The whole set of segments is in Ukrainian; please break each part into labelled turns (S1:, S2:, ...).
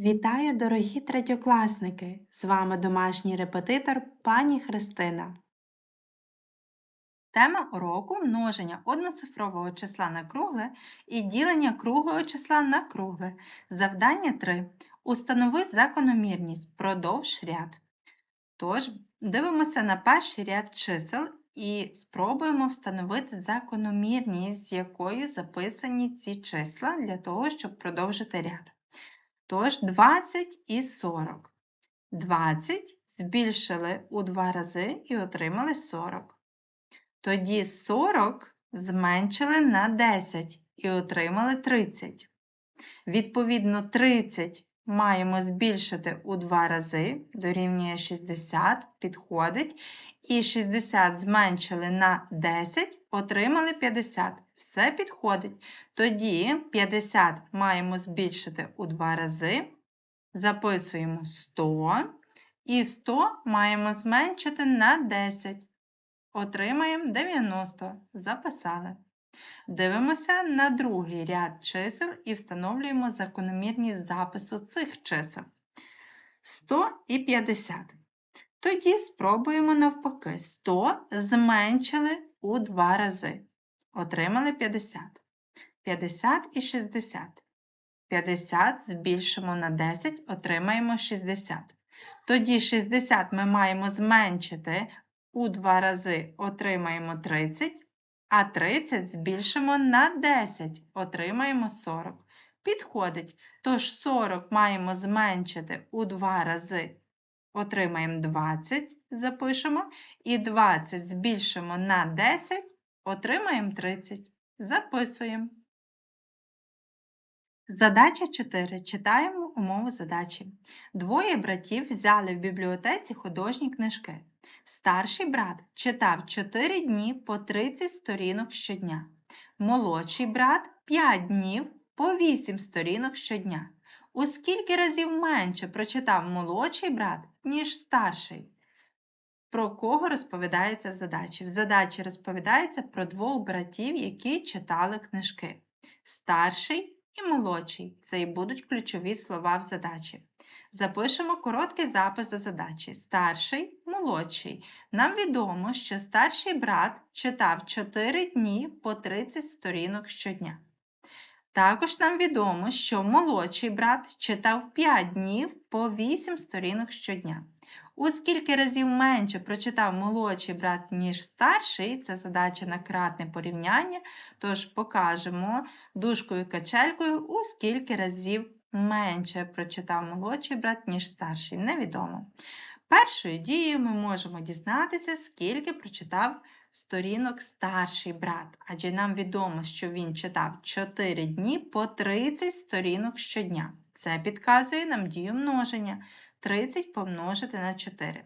S1: Вітаю, дорогі третьокласники! З вами домашній репетитор пані Христина.
S2: Тема уроку множення одноцифрового числа на кругле і ділення круглого числа на кругле. Завдання 3. Установи закономірність продовж ряд. Тож, дивимося на перший ряд чисел і спробуємо встановити закономірність, з якою записані ці числа для того, щоб продовжити ряд. Тож 20 і 40. 20 збільшили у два рази і отримали 40. Тоді 40 зменшили на 10 і отримали 30. Відповідно, 30 маємо збільшити у два рази, дорівнює 60, підходить. І 60 зменшили на 10, отримали 50. Все підходить. Тоді 50 маємо збільшити у два рази. Записуємо 100. І 100 маємо зменшити на 10. Отримаємо 90. Записали. Дивимося на другий ряд чисел і встановлюємо закономірність запису цих чисел. 100 і 50. Тоді спробуємо навпаки. 100 зменшили у два рази. Отримали 50. 50 і 60. 50 збільшимо на 10, отримаємо 60. Тоді 60 ми маємо зменшити у два рази, отримаємо 30, а 30 збільшимо на 10, отримаємо 40. Підходить. Тож 40 маємо зменшити у два рази, отримаємо 20, запишемо, і 20 збільшимо на 10, отримаємо 30. Записуємо. Задача 4. Читаємо умову задачі. Двоє братів взяли в бібліотеці художні книжки. Старший брат читав 4 дні по 30 сторінок щодня. Молодший брат 5 днів по 8 сторінок щодня. У скільки разів менше прочитав молодший брат, ніж старший? Про кого розповідається в задачі? В задачі розповідається про двох братів, які читали книжки. Старший і молодший це і будуть ключові слова в задачі. Запишемо короткий запис до задачі. Старший, молодший. Нам відомо, що старший брат читав 4 дні по 30 сторінок щодня. Також нам відомо, що молодший брат читав 5 днів по 8 сторінок щодня. У скільки разів менше прочитав молодший брат, ніж старший, це задача на кратне порівняння, тож покажемо дужкою качелькою, у скільки разів менше прочитав молодший брат, ніж старший. Невідомо. Першою дією ми можемо дізнатися, скільки прочитав сторінок старший брат, адже нам відомо, що він читав 4 дні по 30 сторінок щодня. Це підказує нам дію множення. 30 помножити на 4.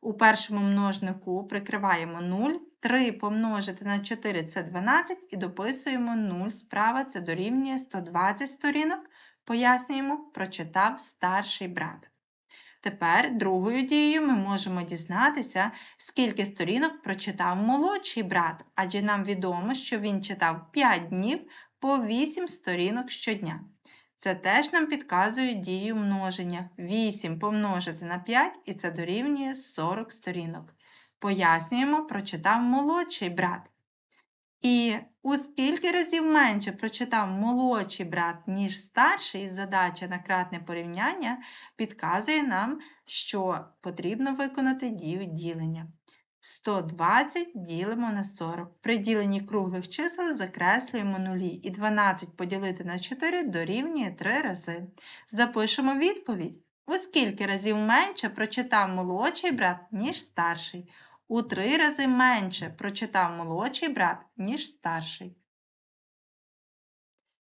S2: У першому множнику прикриваємо 0, 3 помножити на 4 це 12 і дописуємо 0 справа це дорівнює 120 сторінок. Пояснюємо, прочитав старший брат. Тепер другою дією ми можемо дізнатися, скільки сторінок прочитав молодший брат, адже нам відомо, що він читав 5 днів по 8 сторінок щодня. Це теж нам підказує дію множення. 8 помножити на 5 і це дорівнює 40 сторінок. Пояснюємо, прочитав молодший брат. І у скільки разів менше прочитав молодший брат, ніж старший, задача на кратне порівняння підказує нам, що потрібно виконати дію ділення. 120 ділимо на 40. При діленні круглих чисел закреслюємо нулі. І 12 поділити на 4 дорівнює 3 рази. Запишемо відповідь. У скільки разів менше прочитав молодший брат, ніж старший. У три рази менше прочитав молодший брат, ніж старший.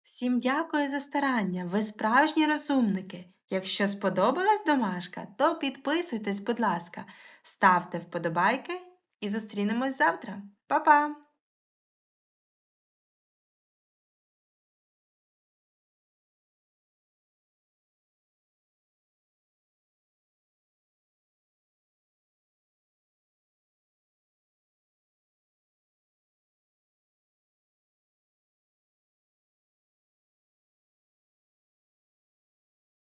S1: Всім дякую за старання, ви справжні розумники. Якщо сподобалась домашка, то підписуйтесь, будь ласка, ставте вподобайки і зустрінемось завтра. Па-па!